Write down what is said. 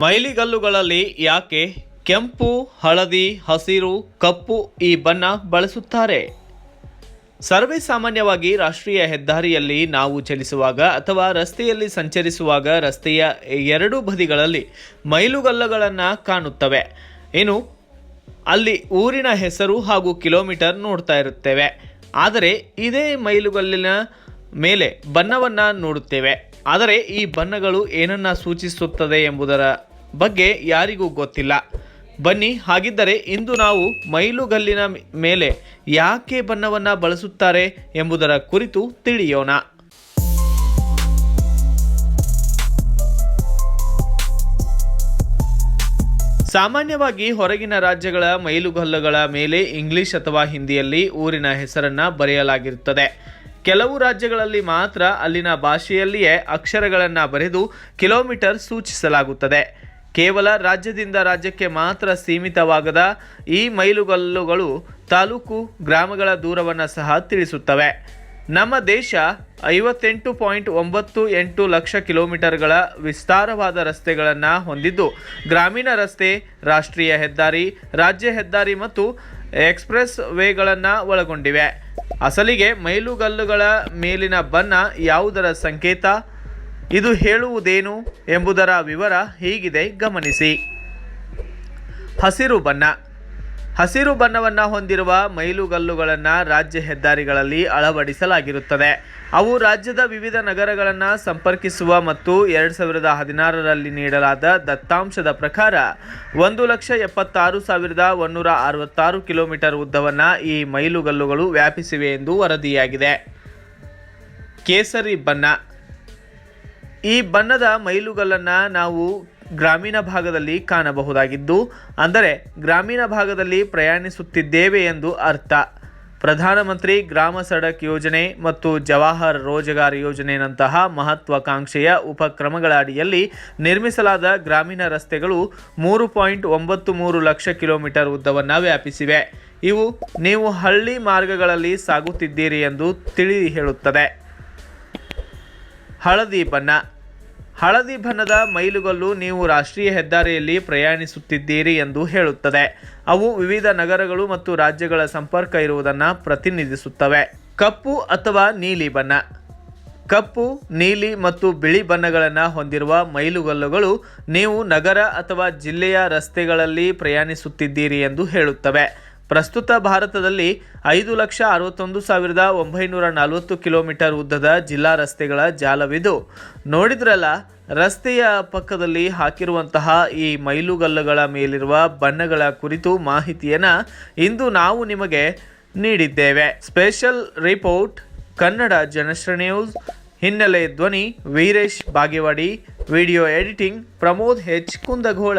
ಮೈಲಿಗಲ್ಲುಗಳಲ್ಲಿ ಯಾಕೆ ಕೆಂಪು, ಹಳದಿ, ಹಸಿರು, ಕಪ್ಪು ಈ ಬಣ್ಣ ಬಳಸುತ್ತಾರೆ? ಸರ್ವೇ ಸಾಮಾನ್ಯವಾಗಿ ರಾಷ್ಟ್ರೀಯ ಹೆದ್ದಾರಿಯಲ್ಲಿ ನಾವು ಚಲಿಸುವಾಗ ಅಥವಾ ರಸ್ತೆಯಲ್ಲಿ ಸಂಚರಿಸುವಾಗ ರಸ್ತೆಯ ಎರಡೂ ಬದಿಗಳಲ್ಲಿ ಮೈಲುಗಲ್ಲುಗಳನ್ನು ಕಾಣುತ್ತವೆ. ಇನ್ನು ಅಲ್ಲಿ ಊರಿನ ಹೆಸರು ಹಾಗೂ ಕಿಲೋಮೀಟರ್ ನೋಡ್ತಾ ಇರುತ್ತೇವೆ. ಆದರೆ ಇದೇ ಮೈಲುಗಲ್ಲಿನ ಮೇಲೆ ಬಣ್ಣವನ್ನು ನೋಡುತ್ತೇವೆ. ಆದರೆ ಈ ಬಣ್ಣಗಳು ಏನನ್ನ ಸೂಚಿಸುತ್ತದೆ ಎಂಬುದರ ಬಗ್ಗೆ ಯಾರಿಗೂ ಗೊತ್ತಿಲ್ಲ. ಬನ್ನಿ, ಹಾಗಿದ್ದರೆ ಇಂದು ನಾವು ಮೈಲುಗಲ್ಲಿನ ಮೇಲೆ ಯಾಕೆ ಬಣ್ಣವನ್ನು ಬಳಸುತ್ತಾರೆ ಎಂಬುದರ ಕುರಿತು ತಿಳಿಯೋಣ. ಸಾಮಾನ್ಯವಾಗಿ ಹೊರಗಿನ ರಾಜ್ಯಗಳ ಮೈಲುಗಲ್ಲುಗಳ ಮೇಲೆ ಇಂಗ್ಲಿಷ್ ಅಥವಾ ಹಿಂದಿಯಲ್ಲಿ ಊರಿನ ಹೆಸರನ್ನ ಬರೆಯಲಾಗಿರುತ್ತದೆ. ಕೆಲವು ರಾಜ್ಯಗಳಲ್ಲಿ ಮಾತ್ರ ಅಲ್ಲಿನ ಭಾಷೆಯಲ್ಲಿಯೇ ಅಕ್ಷರಗಳನ್ನು ಬರೆದು ಕಿಲೋಮೀಟರ್ ಸೂಚಿಸಲಾಗುತ್ತದೆ. ಕೇವಲ ರಾಜ್ಯದಿಂದ ರಾಜ್ಯಕ್ಕೆ ಮಾತ್ರ ಸೀಮಿತವಾಗದ ಈ ಮೈಲುಗಲ್ಲುಗಳು ತಾಲೂಕು ಗ್ರಾಮಗಳ ದೂರವನ್ನು ಸಹ ತಿಳಿಸುತ್ತವೆ. ನಮ್ಮ ದೇಶ ಐವತ್ತೆಂಟು ಪಾಯಿಂಟ್ ಒಂಬತ್ತು ಎಂಟು ಲಕ್ಷ ಕಿಲೋಮೀಟರ್ಗಳ ವಿಸ್ತಾರವಾದ ರಸ್ತೆಗಳನ್ನು ಹೊಂದಿದ್ದು, ಗ್ರಾಮೀಣ ರಸ್ತೆ, ರಾಷ್ಟ್ರೀಯ ಹೆದ್ದಾರಿ, ರಾಜ್ಯ ಹೆದ್ದಾರಿ ಮತ್ತು ಎಕ್ಸ್ಪ್ರೆಸ್ ವೇಗಳನ್ನು ಒಳಗೊಂಡಿವೆ. ಅಸಲಿಗೆ ಮೈಲುಗಲ್ಲುಗಳ ಮೇಲಿನ ಬಣ್ಣ ಯಾವುದರ ಸಂಕೇತ? ಇದು ಹೇಳುವುದೇನು ಎಂಬುದರ ವಿವರ ಹೀಗಿದೆ, ಗಮನಿಸಿ. ಹಸಿರು ಬಣ್ಣ. ಹಸಿರು ಬಣ್ಣವನ್ನು ಹೊಂದಿರುವ ಮೈಲುಗಲ್ಲುಗಳನ್ನು ರಾಜ್ಯ ಹೆದ್ದಾರಿಗಳಲ್ಲಿ ಅಳವಡಿಸಲಾಗಿರುತ್ತದೆ. ಅವು ರಾಜ್ಯದ ವಿವಿಧ ನಗರಗಳನ್ನು ಸಂಪರ್ಕಿಸುವ ಮತ್ತು ಎರಡು ಸಾವಿರದ ಹದಿನಾರರಲ್ಲಿ ನೀಡಲಾದ ದತ್ತಾಂಶದ ಪ್ರಕಾರ ಒಂದು ಲಕ್ಷ ಎಪ್ಪತ್ತಾರು ಸಾವಿರದ ಒನ್ನೂರ ಅರವತ್ತಾರು ಕಿಲೋಮೀಟರ್ ಉದ್ದವನ್ನು ಈ ಮೈಲುಗಲ್ಲುಗಳು ವ್ಯಾಪಿಸಿವೆ ಎಂದು ವರದಿಯಾಗಿದೆ. ಕೇಸರಿ ಬಣ್ಣ. ಈ ಬಣ್ಣದ ಮೈಲುಗಲ್ಲನ್ನು ನಾವು ಗ್ರಾಮೀಣ ಭಾಗದಲ್ಲಿ ಕಾಣಬಹುದಾಗಿದ್ದು, ಅಂದರೆ ಗ್ರಾಮೀಣ ಭಾಗದಲ್ಲಿ ಪ್ರಯಾಣಿಸುತ್ತಿದ್ದೇವೆ ಎಂದು ಅರ್ಥ. ಪ್ರಧಾನಮಂತ್ರಿ ಗ್ರಾಮ ಸಡಕ್ ಯೋಜನೆ ಮತ್ತು ಜವಾಹರ್ ರೋಜಗಾರ್ ಯೋಜನೆಯಂತಹ ಮಹತ್ವಾಕಾಂಕ್ಷೆಯ ಉಪಕ್ರಮಗಳ ಅಡಿಯಲ್ಲಿ ನಿರ್ಮಿಸಲಾದ ಗ್ರಾಮೀಣ ರಸ್ತೆಗಳು ಮೂರು ಪಾಯಿಂಟ್ ಒಂಬತ್ತು ಮೂರು ಲಕ್ಷ ಕಿಲೋಮೀಟರ್ ಉದ್ದವನ್ನು ವ್ಯಾಪಿಸಿವೆ. ಇವು ನೀವು ಹಳ್ಳಿ ಮಾರ್ಗಗಳಲ್ಲಿ ಸಾಗುತ್ತಿದ್ದೀರಿ ಎಂದು ತಿಳಿ ಹೇಳುತ್ತದೆ ಹಳದಿ ಬಣ್ಣ. ಹಳದಿ ಬಣ್ಣದ ಮೈಲುಗಲ್ಲು ನೀವು ರಾಷ್ಟ್ರೀಯ ಹೆದ್ದಾರಿಯಲ್ಲಿ ಪ್ರಯಾಣಿಸುತ್ತಿದ್ದೀರಿ ಎಂದು ಹೇಳುತ್ತದೆ. ಅವು ವಿವಿಧ ನಗರಗಳು ಮತ್ತು ರಾಜ್ಯಗಳ ಸಂಪರ್ಕ ಇರುವುದನ್ನು ಪ್ರತಿನಿಧಿಸುತ್ತವೆ. ಕಪ್ಪು ಅಥವಾ ನೀಲಿ ಬಣ್ಣ. ಕಪ್ಪು, ನೀಲಿ ಮತ್ತು ಬಿಳಿ ಬಣ್ಣಗಳನ್ನು ಹೊಂದಿರುವ ಮೈಲುಗಲ್ಲುಗಳು ನೀವು ನಗರ ಅಥವಾ ಜಿಲ್ಲೆಯ ರಸ್ತೆಗಳಲ್ಲಿ ಪ್ರಯಾಣಿಸುತ್ತಿದ್ದೀರಿ ಎಂದು ಹೇಳುತ್ತವೆ. ಪ್ರಸ್ತುತ ಭಾರತದಲ್ಲಿ ಐದು ಲಕ್ಷ ಅರವತ್ತೊಂದು ಸಾವಿರದ ಒಂಬೈನೂರ ನಲವತ್ತು ಕಿಲೋಮೀಟರ್ ಉದ್ದದ ಜಿಲ್ಲಾ ರಸ್ತೆಗಳ ಜಾಲವಿದು. ನೋಡಿದ್ರಲ್ಲ, ರಸ್ತೆಯ ಪಕ್ಕದಲ್ಲಿ ಹಾಕಿರುವಂತಹ ಈ ಮೈಲುಗಲ್ಲುಗಳ ಮೇಲಿರುವ ಬಣ್ಣಗಳ ಕುರಿತು ಮಾಹಿತಿಯನ್ನು ಇಂದು ನಾವು ನಿಮಗೆ ನೀಡಿದ್ದೇವೆ. ಸ್ಪೆಷಲ್ ರಿಪೋರ್ಟ್, ಕನ್ನಡ ಜನಶ್ರ ನ್ಯೂಸ್, ಹಿನ್ನೆಲೆ ಧ್ವನಿ, Veeresh Bagewadi, video editing Pramod H Kundagol.